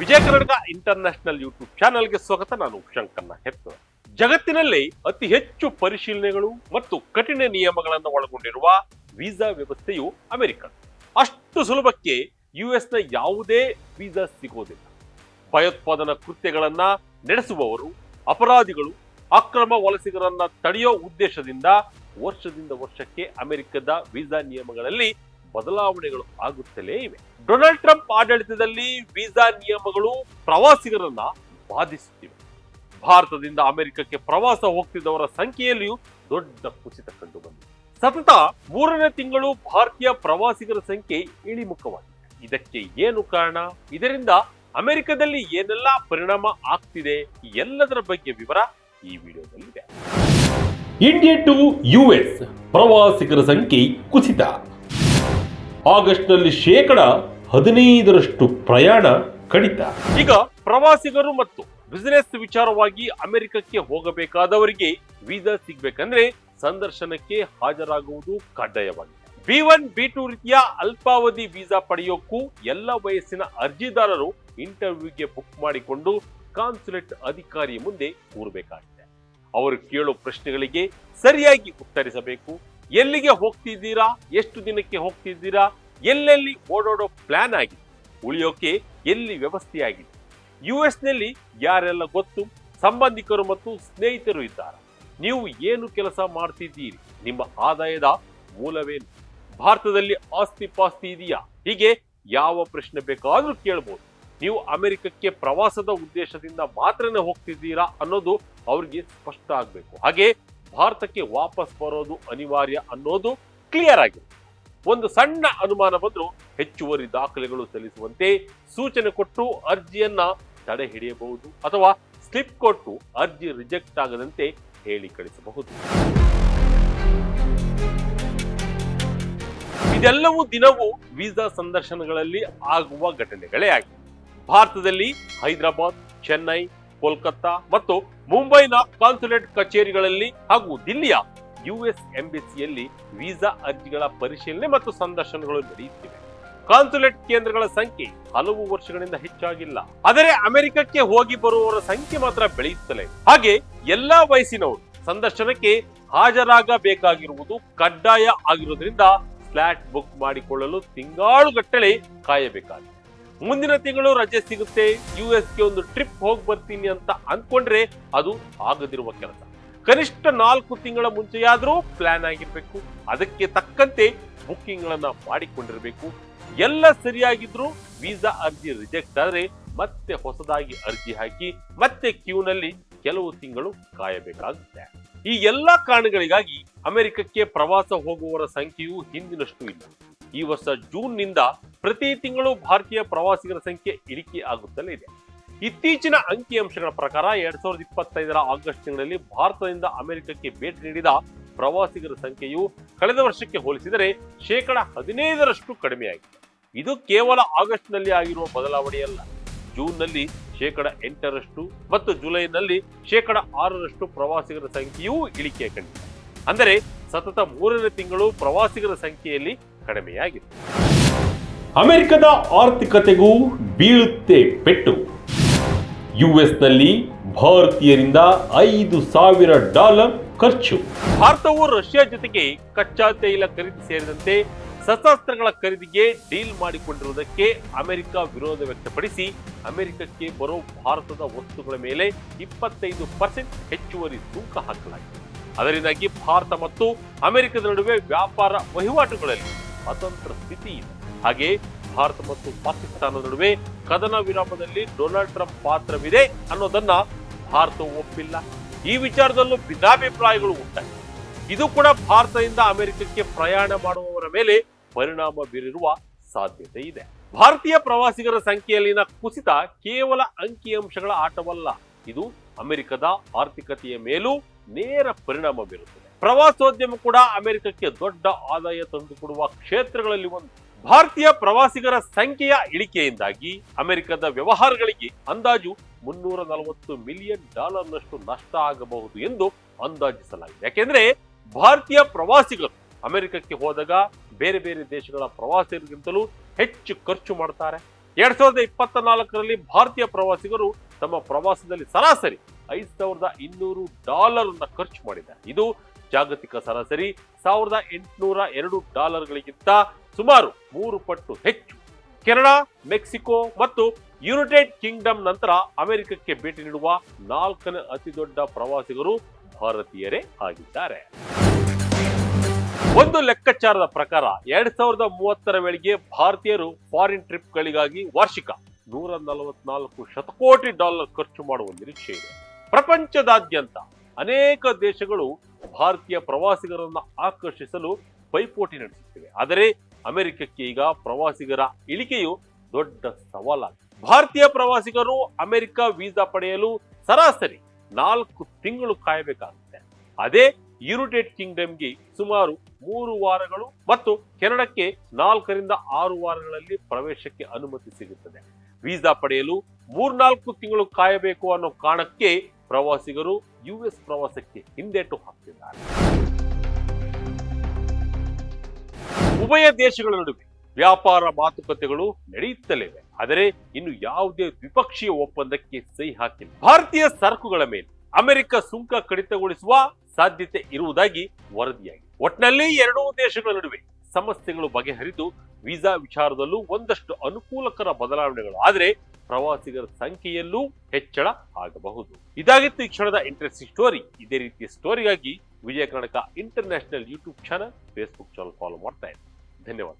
ವಿಜಯ Karnataka international YouTube ಚಾನೆಲ್ಗೆ ಸ್ವಾಗತ. ನಾನು ಶಂಕರ್ನ ಹೆತ್ತ ಜಗತ್ತಿನಲ್ಲಿ ಅತಿ ಹೆಚ್ಚು ಪರಿಶೀಲನೆಗಳು ಮತ್ತು ಕಠಿಣ ನಿಯಮಗಳನ್ನು ಒಳಗೊಂಡಿರುವ ವೀಸಾ ವ್ಯವಸ್ಥೆಯು ಅಮೆರಿಕ. ಅಷ್ಟು ಸುಲಭಕ್ಕೆ ಯುಎಸ್ನ ಯಾವುದೇ ವೀಸಾ ಸಿಗೋದಿಲ್ಲ. ಭಯೋತ್ಪಾದನಾ ಕೃತ್ಯಗಳನ್ನ ನಡೆಸುವವರು, ಅಪರಾಧಿಗಳು, ಅಕ್ರಮ ವಲಸಿಗರನ್ನ ತಡೆಯೋ ಉದ್ದೇಶದಿಂದ ವರ್ಷದಿಂದ ವರ್ಷಕ್ಕೆ ಅಮೆರಿಕದ ವೀಸಾ ನಿಯಮಗಳಲ್ಲಿ ಬದಲಾವಣೆಗಳು ಆಗುತ್ತಲೇ ಇವೆ. ಡೊನಾಲ್ಡ್ ಟ್ರಂಪ್ ಆಡಳಿತದಲ್ಲಿ ವೀಸಾ ನಿಯಮಗಳು ಪ್ರವಾಸಿಗರನ್ನ ಬಾಧಿಸುತ್ತಿವೆ. ಭಾರತದಿಂದ ಅಮೆರಿಕಕ್ಕೆ ಪ್ರವಾಸ ಹೋಗ್ತಿದ್ದವರ ಸಂಖ್ಯೆಯಲ್ಲಿಯೂ ದೊಡ್ಡ ಕುಸಿತ ಕಂಡು ಬಂದಿದೆ ಸತತ ಮೂರನೇ ತಿಂಗಳು ಭಾರತೀಯ ಪ್ರವಾಸಿಗರ ಸಂಖ್ಯೆ ಇಳಿಮುಖವಾಗಿದೆ. ಇದಕ್ಕೆ ಏನು ಕಾರಣ? ಇದರಿಂದ ಅಮೆರಿಕದಲ್ಲಿ ಏನೆಲ್ಲ ಪರಿಣಾಮ ಆಗ್ತಿದೆ? ಎಲ್ಲದರ ಬಗ್ಗೆ ವಿವರ ಈ ವಿಡಿಯೋದಲ್ಲಿದೆ. ಇಂಡಿಯಾ ಟು ಯುಎಸ್ ಪ್ರವಾಸಿಗರ ಸಂಖ್ಯೆ ಕುಸಿತ. ಆಗಸ್ಟ್ನಲ್ಲಿ ಶೇಕಡ ಹದಿನೈದರಷ್ಟು ಪ್ರಯಾಣ ಕಡಿತ. ಈಗ ಪ್ರವಾಸಿಗರು ಮತ್ತು ಬಿಸಿನೆಸ್ ವಿಚಾರವಾಗಿ ಅಮೆರಿಕಕ್ಕೆ ಹೋಗಬೇಕಾದವರಿಗೆ ವೀಸಾ ಸಿಗ್ಬೇಕಂದ್ರೆ ಸಂದರ್ಶನಕ್ಕೆ ಹಾಜರಾಗುವುದು ಕಡ್ಡಾಯವಾಗಿದೆ. ಬಿ ಒನ್ ಬಿ ಟು ರೀತಿಯ ಅಲ್ಪಾವಧಿ ವೀಸಾ ಪಡೆಯೋಕ್ಕೂ ಎಲ್ಲ ವಯಸ್ಸಿನ ಅರ್ಜಿದಾರರು ಇಂಟರ್ವ್ಯೂಗೆ ಬುಕ್ ಮಾಡಿಕೊಂಡು ಕಾನ್ಸುಲೇಟ್ ಅಧಿಕಾರಿ ಮುಂದೆ ಕೂರಬೇಕಾಗಿದೆ. ಅವರು ಕೇಳೋ ಪ್ರಶ್ನೆಗಳಿಗೆ ಸರಿಯಾಗಿ ಉತ್ತರಿಸಬೇಕು. ಎಲ್ಲಿಗೆ ಹೋಗ್ತಿದ್ದೀರಾ? ಎಷ್ಟು ದಿನಕ್ಕೆ ಹೋಗ್ತಿದ್ದೀರಾ? ಎಲ್ಲೆಲ್ಲಿ ಓಡಾಡೋ ಪ್ಲಾನ್ ಆಗಿದೆ? ಉಳಿಯೋಕೆ ಎಲ್ಲಿ ವ್ಯವಸ್ಥೆಯಾಗಿದೆ ಯು ನಲ್ಲಿ ಯಾರೆಲ್ಲ ಗೊತ್ತು? ಸಂಬಂಧಿಕರು ಮತ್ತು ಸ್ನೇಹಿತರು ಇದ್ದಾರೆ. ನೀವು ಏನು ಕೆಲಸ ಮಾಡ್ತಿದ್ದೀರಿ? ನಿಮ್ಮ ಆದಾಯದ ಮೂಲವೇನು? ಭಾರತದಲ್ಲಿ ಆಸ್ತಿ ಪಾಸ್ತಿ ಇದೆಯಾ? ಹೀಗೆ ಯಾವ ಪ್ರಶ್ನೆ ಬೇಕಾದರೂ ಕೇಳ್ಬೋದು. ನೀವು ಅಮೆರಿಕಕ್ಕೆ ಪ್ರವಾಸದ ಉದ್ದೇಶದಿಂದ ಮಾತ್ರನೇ ಹೋಗ್ತಿದ್ದೀರಾ ಅನ್ನೋದು ಅವ್ರಿಗೆ ಸ್ಪಷ್ಟ ಆಗಬೇಕು. ಹಾಗೆ ಭಾರತಕ್ಕೆ ವಾಪಸ್ ಬರೋದು ಅನಿವಾರ್ಯ ಅನ್ನೋದು ಕ್ಲಿಯರ್ ಆಗಿದೆ. ಒಂದು ಸಣ್ಣ ಅನುಮಾನ ಬಂದರೂ ಹೆಚ್ಚುವರಿ ದಾಖಲೆಗಳು ಸಲ್ಲಿಸುವಂತೆ ಸೂಚನೆ ಕೊಟ್ಟು ಅರ್ಜಿಯನ್ನ ತಡೆ ಹಿಡಿಯಬಹುದು ಅಥವಾ ಸ್ಲಿಪ್ ಕೊಟ್ಟು ಅರ್ಜಿ ರಿಜೆಕ್ಟ್ ಆಗದಂತೆ ಹೇಳಿ ಕಳಿಸಬಹುದು. ಇದೆಲ್ಲವೂ ದಿನವೂ ವೀಸಾ ಸಂದರ್ಶನಗಳಲ್ಲಿ ಆಗುವ ಘಟನೆಗಳೇ ಆಗಿವೆ ಭಾರತದಲ್ಲಿ ಹೈದರಾಬಾದ್, ಚೆನ್ನೈ ಕೋಲ್ಕತ್ತಾ ಮತ್ತು ಮುಂಬೈನ ಕಾನ್ಸುಲೇಟ್ ಕಚೇರಿಗಳಲ್ಲಿ ಹಾಗೂ ದಿಲ್ಲಿಯ ಯುಎಸ್ ಎಂಬಸಿಯಲ್ಲಿ ವೀಸಾ ಅರ್ಜಿಗಳ ಪರಿಶೀಲನೆ ಮತ್ತು ಸಂದರ್ಶನಗಳು ನಡೆಯುತ್ತಿವೆ. ಕಾನ್ಸುಲೇಟ್ ಕೇಂದ್ರಗಳ ಸಂಖ್ಯೆ ಹಲವು ವರ್ಷಗಳಿಂದ ಹೆಚ್ಚಾಗಿಲ್ಲ. ಆದರೆ ಅಮೆರಿಕಕ್ಕೆ ಹೋಗಿ ಬರುವವರ ಸಂಖ್ಯೆ ಮಾತ್ರ ಬೆಳೆಯುತ್ತಲೇ. ಹಾಗೆ ಎಲ್ಲಾ ವಯಸ್ಸಿನವರು ಸಂದರ್ಶನಕ್ಕೆ ಹಾಜರಾಗಬೇಕಾಗಿರುವುದು ಕಡ್ಡಾಯ ಆಗಿರುವುದರಿಂದ ಫ್ಲಾಟ್ ಬುಕ್ ಮಾಡಿಕೊಳ್ಳಲು ತಿಂಗಾಳುಗಟ್ಟಲೆ ಕಾಯಬೇಕಾಗಿದೆ. ಮುಂದಿನ ತಿಂಗಳು ರಜೆ ಸಿಗುತ್ತೆ. ಯು ಎಸ್ಗೆ ಒಂದು ಟ್ರಿಪ್ ಹೋಗಿ ಬರ್ತೀನಿ ಅಂತ ಅನ್ಕೊಂಡ್ರೆ ಅದು ಆಗದಿರುವ ಕೆಲಸ. ಕನಿಷ್ಠ ನಾಲ್ಕು ತಿಂಗಳ ಮುಂಚೆಯಾದರೂ ಪ್ಲಾನ್ ಆಗಿರ್ಬೇಕು. ಅದಕ್ಕೆ ತಕ್ಕಂತೆ ಬುಕ್ಕಿಂಗ್ಗಳನ್ನು ಮಾಡಿಕೊಂಡಿರಬೇಕು. ಎಲ್ಲ ಸರಿಯಾಗಿದ್ರು ವೀಸಾ ಅರ್ಜಿ ರಿಜೆಕ್ಟ್ ಆದ್ರೆ ಮತ್ತೆ ಹೊಸದಾಗಿ ಅರ್ಜಿ ಹಾಕಿ ಮತ್ತೆ ಕ್ಯೂನಲ್ಲಿ ಕೆಲವು ತಿಂಗಳು ಕಾಯಬೇಕಾಗುತ್ತೆ. ಈ ಎಲ್ಲಾ ಕಾರಣಗಳಿಗಾಗಿ ಅಮೆರಿಕಕ್ಕೆ ಪ್ರವಾಸ ಹೋಗುವವರ ಸಂಖ್ಯೆಯು ಹಿಂದಿನಷ್ಟು ಇಲ್ಲ. ಈ ವರ್ಷ ಜೂನ್ನಿಂದ ಪ್ರತಿ ತಿಂಗಳು ಭಾರತೀಯ ಪ್ರವಾಸಿಗರ ಸಂಖ್ಯೆ ಇಳಿಕೆ ಆಗುತ್ತಲೇ ಇದೆ. ಇತ್ತೀಚಿನ ಅಂಕಿಅಂಶಗಳ ಪ್ರಕಾರ ಎರಡ್ ಸಾವಿರದ ಇಪ್ಪತ್ತೈದರ ಆಗಸ್ಟ್ ತಿಂಗಳಲ್ಲಿ ಭಾರತದಿಂದ ಅಮೆರಿಕಕ್ಕೆ ಭೇಟಿ ನೀಡಿದ ಪ್ರವಾಸಿಗರ ಸಂಖ್ಯೆಯು ಕಳೆದ ವರ್ಷಕ್ಕೆ ಹೋಲಿಸಿದರೆ ಶೇಕಡ ಹದಿನೈದರಷ್ಟು ಕಡಿಮೆಯಾಗಿದೆ. ಇದು ಕೇವಲ ಆಗಸ್ಟ್ನಲ್ಲಿ ಆಗಿರುವ ಬದಲಾವಣೆಯಲ್ಲ. ಜೂನ್ನಲ್ಲಿ ಶೇಕಡ ಎಂಟರಷ್ಟು ಮತ್ತು ಜುಲೈನಲ್ಲಿ ಶೇಕಡ ಆರರಷ್ಟು ಪ್ರವಾಸಿಗರ ಸಂಖ್ಯೆಯೂ ಇಳಿಕೆ ಕಂಡಿದೆ. ಅಂದರೆ ಸತತ ಮೂರನೇ ತಿಂಗಳು ಪ್ರವಾಸಿಗರ ಸಂಖ್ಯೆಯಲ್ಲಿ ಕಡಿಮೆಯಾಗಿದೆ. ಅಮೆರಿಕದ ಆರ್ಥಿಕತೆಗೂ ಬೀಳುತ್ತೆ ಪೆಟ್ಟು. ಯುಎಸ್ನಲ್ಲಿ ಭಾರತೀಯರಿಂದ ಐದು ಸಾವಿರ ಡಾಲರ್ ಖರ್ಚು. ಭಾರತವು ರಷ್ಯಾ ಜೊತೆಗೆ ಕಚ್ಚಾ ತೈಲ ಖರೀದಿ ಸೇರಿದಂತೆ ಸಶಸ್ತ್ರಗಳ ಖರೀದಿಗೆ ಡೀಲ್ ಮಾಡಿಕೊಂಡಿರುವುದಕ್ಕೆ ಅಮೆರಿಕ ವಿರೋಧ ವ್ಯಕ್ತಪಡಿಸಿ ಅಮೆರಿಕಕ್ಕೆ ಬರೋ ಭಾರತದ ವಸ್ತುಗಳ ಮೇಲೆ ಇಪ್ಪತ್ತೈದು ಪರ್ಸೆಂಟ್ ಹೆಚ್ಚುವರಿ ತೂಕ ಹಾಕಲಾಗಿದೆ. ಅದರಿಂದಾಗಿ ಭಾರತ ಮತ್ತು ಅಮೆರಿಕದ ನಡುವೆ ವ್ಯಾಪಾರ ವಹಿವಾಟುಗಳಲ್ಲಿ ಅತಂತ್ರ ಸ್ಥಿತಿ ಇದೆ. ಹಾಗೆ ಭಾರತ ಮತ್ತು ಪಾಕಿಸ್ತಾನ ನಡುವೆ ಕದನ ವಿರಾಮದಲ್ಲಿ ಡೊನಾಲ್ಡ್ ಟ್ರಂಪ್ ಪಾತ್ರವಿದೆ ಅನ್ನೋದನ್ನ ಭಾರತ ಒಪ್ಪಿಲ್ಲ. ಈ ವಿಚಾರದಲ್ಲೂ ಭಿನ್ನಾಭಿಪ್ರಾಯಗಳು ಉಂಟಾಗಿದೆ. ಇದು ಕೂಡ ಭಾರತದಿಂದ ಅಮೆರಿಕಕ್ಕೆ ಪ್ರಯಾಣ ಮಾಡುವವರ ಮೇಲೆ ಪರಿಣಾಮ ಬೀರಿರುವ ಸಾಧ್ಯತೆ ಇದೆ. ಭಾರತೀಯ ಪ್ರವಾಸಿಗರ ಸಂಖ್ಯೆಯಲ್ಲಿನ ಕುಸಿತ ಕೇವಲ ಅಂಕಿಅಂಶಗಳ ಆಟವಲ್ಲ. ಇದು ಅಮೆರಿಕದ ಆರ್ಥಿಕತೆಯ ಮೇಲೂ ನೇರ ಪರಿಣಾಮ ಬೀರುತ್ತದೆ. ಪ್ರವಾಸೋದ್ಯಮ ಕೂಡ ಅಮೆರಿಕಕ್ಕೆ ದೊಡ್ಡ ಆದಾಯ ತಂದುಕೊಡುವ ಕ್ಷೇತ್ರಗಳಲ್ಲಿ ಒಂದು. ಭಾರತೀಯ ಪ್ರವಾಸಿಗರ ಸಂಖ್ಯೆಯ ಇಳಿಕೆಯಿಂದಾಗಿ ಅಮೆರಿಕದ ವ್ಯವಹಾರಗಳಿಗೆ ಅಂದಾಜು ಮುನ್ನೂರ ನಲವತ್ತು ಮಿಲಿಯನ್ ಡಾಲರ್ನಷ್ಟು ನಷ್ಟ ಆಗಬಹುದು ಎಂದು ಅಂದಾಜಿಸಲಾಗಿದೆ. ಯಾಕೆಂದ್ರೆ ಭಾರತೀಯ ಪ್ರವಾಸಿಗರು ಅಮೆರಿಕಕ್ಕೆ ಹೋದಾಗ ಬೇರೆ ಬೇರೆ ದೇಶಗಳ ಪ್ರವಾಸಿಗರಿಗಿಂತಲೂ ಹೆಚ್ಚು ಖರ್ಚು ಮಾಡ್ತಾರೆ. ಎರಡ್ ಸಾವಿರದ ಇಪ್ಪತ್ತ ನಾಲ್ಕರಲ್ಲಿ ಭಾರತೀಯ ಪ್ರವಾಸಿಗರು ತಮ್ಮ ಪ್ರವಾಸದಲ್ಲಿ ಸರಾಸರಿ ಐದು ಸಾವಿರದ ಇನ್ನೂರು ಡಾಲರ್ ಖರ್ಚು ಮಾಡಿದ್ದಾರೆ. ಇದು ಜಾಗತಿಕ ಸರಾಸರಿ ಸಾವಿರದ ಎಂಟುನೂರ ಎರಡು ಡಾಲರ್ಗಳಿಗಿಂತ ಸುಮಾರು ಮೂರು ಪಟ್ಟು ಹೆಚ್ಚು. ಕೆನಡಾ, ಮೆಕ್ಸಿಕೋ ಮತ್ತು ಯುನೈಟೆಡ್ ಕಿಂಗ್ಡಮ್ ನಂತರ ಅಮೆರಿಕಕ್ಕೆ ಭೇಟಿ ನೀಡುವ ನಾಲ್ಕನೇ ಅತಿ ದೊಡ್ಡ ಪ್ರವಾಸಿಗರು ಭಾರತೀಯರೇ ಆಗಿದ್ದಾರೆ. ಒಂದು ಲೆಕ್ಕಾಚಾರದ ಪ್ರಕಾರ ಎರಡ್ ಸಾವಿರದ ಮೂವತ್ತರ ವೇಳೆಗೆ ಭಾರತೀಯರು ಫಾರಿನ್ ಟ್ರಿಪ್ಗಳಿಗಾಗಿ ವಾರ್ಷಿಕ ನೂರ ನಲವತ್ನಾಲ್ಕು ಶತಕೋಟಿ ಡಾಲರ್ ಖರ್ಚು ಮಾಡುವ ನಿರೀಕ್ಷೆ ಇದೆ. ಪ್ರಪಂಚದಾದ್ಯಂತ ಅನೇಕ ದೇಶಗಳು ಭಾರತೀಯ ಪ್ರವಾಸಿಗರನ್ನ ಆಕರ್ಷಿಸಲು ಪೈಪೋಟಿ ನಡೆಸುತ್ತಿವೆ. ಆದರೆ ಅಮೆರಿಕಕ್ಕೆ ಈಗ ಪ್ರವಾಸಿಗರ ಇಳಿಕೆಯು ದೊಡ್ಡ ಸವಾಲಾಗಿದೆ. ಭಾರತೀಯ ಪ್ರವಾಸಿಗರು ಅಮೆರಿಕ ವೀಸಾ ಪಡೆಯಲು ಸರಾಸರಿ ನಾಲ್ಕು ತಿಂಗಳು ಕಾಯಬೇಕಾಗುತ್ತೆ. ಅದೇ ಯುನೈಟೆಡ್ ಕಿಂಗ್ಡಮ್ಗೆ ಸುಮಾರು ಮೂರು ವಾರಗಳು ಮತ್ತು ಕೆನಡಕ್ಕೆ ನಾಲ್ಕರಿಂದ ಆರು ವಾರಗಳಲ್ಲಿ ಪ್ರವೇಶಕ್ಕೆ ಅನುಮತಿ ಸಿಗುತ್ತದೆ. ವೀಸಾ ಪಡೆಯಲು ಮೂರ್ನಾಲ್ಕು ತಿಂಗಳು ಕಾಯಬೇಕು ಅನ್ನೋ ಕಾರಣಕ್ಕೆ ಪ್ರವಾಸಿಗರು ಯುಎಸ್ ಪ್ರವಾಸಕ್ಕೆ ಹಿಂದೇಟು ಹಾಕ್ತಿದ್ದಾರೆ. ಉಭಯ ದೇಶಗಳ ನಡುವೆ ವ್ಯಾಪಾರ ಮಾತುಕತೆಗಳು ನಡೆಯುತ್ತಲಿವೆ. ಆದರೆ ಇನ್ನು ಯಾವುದೇ ದ್ವಿಪಕ್ಷೀಯ ಒಪ್ಪಂದಕ್ಕೆ ಸಹಿ ಹಾಕಿಲ್ಲ. ಭಾರತೀಯ ಸರಕುಗಳ ಮೇಲೆ ಅಮೆರಿಕ ಸುಂಕ ಕಡಿತಗೊಳಿಸುವ ಸಾಧ್ಯತೆ ಇರುವುದಾಗಿ ವರದಿಯಾಗಿದೆ. ಒಟ್ನಲ್ಲಿ ಎರಡೂ ದೇಶಗಳ ನಡುವೆ ಸಮಸ್ಯೆಗಳು ಬಗೆಹರಿದು ವೀಸಾ ವಿಚಾರದಲ್ಲೂ ಒಂದಷ್ಟು ಅನುಕೂಲಕರ ಬದಲಾವಣೆಗಳು. ಆದರೆ ಪ್ರವಾಸಿಗರ ಸಂಖ್ಯೆಯಲ್ಲೂ ಹೆಚ್ಚಳ ಆಗಬಹುದು. ಇದಾಗಿತ್ತು ಈ ಕ್ಷಣದ ಇಂಟ್ರೆಸ್ಟಿಂಗ್ ಸ್ಟೋರಿ ಇದೇ ರೀತಿಯ ಸ್ಟೋರಿಗಾಗಿ Vijaya Karnataka international YouTube channel Facebook channel follow ಮಾಡ್ತಾ ಇದ್ದೀನಿ ಧನ್ಯವಾದ